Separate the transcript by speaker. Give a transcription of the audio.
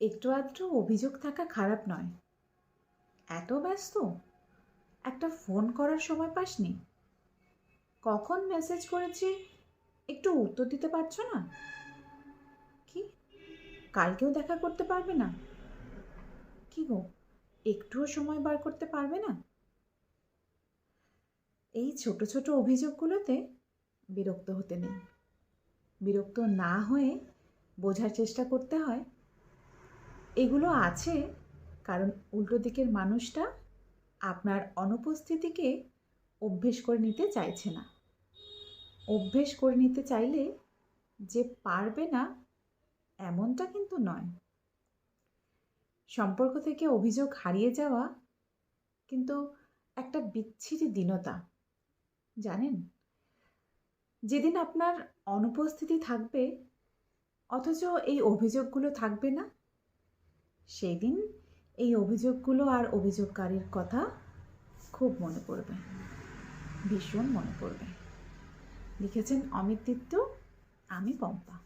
Speaker 1: একটু আধটু অভিযোগ থাকা খারাপ নয়। এত ব্যস্ত? একটা ফোন করার সময় পাসনি। কখন মেসেজ করেছি? একটু উত্তর দিতে পারছ না? কি? কালকেও দেখা করতে পারবে না? কি গো, একটুও সময় বার করতে পারবে না? এই ছোট ছোট অভিযোগগুলোতে বিরক্ত হতে নেই। বিরক্ত না হয়ে বোঝার চেষ্টা করতে হয় এগুলো আছে, কারণ উল্টো দিকের মানুষটা আপনার অনুপস্থিতিকে অভ্যেস করে নিতে চাইছে না। অভ্যেস করে নিতে চাইলে যে পারবে না, এমনটা কিন্তু নয়। সম্পর্ক থেকে অভিযোগ হারিয়ে যাওয়া কিন্তু একটা বিচ্ছিরি দীনতা, জানেন? যেদিন আপনার অনুপস্থিতি থাকবে, অথচ এই অভিযোগগুলো থাকবে না সেই দিন এই অভিযোগগুলো আর অভিযোগকারীর কথা খুব মনে পড়বে। ভীষণ মনে পড়বে। লিখেছেন অমিত দিত্য, আমি পম্পা।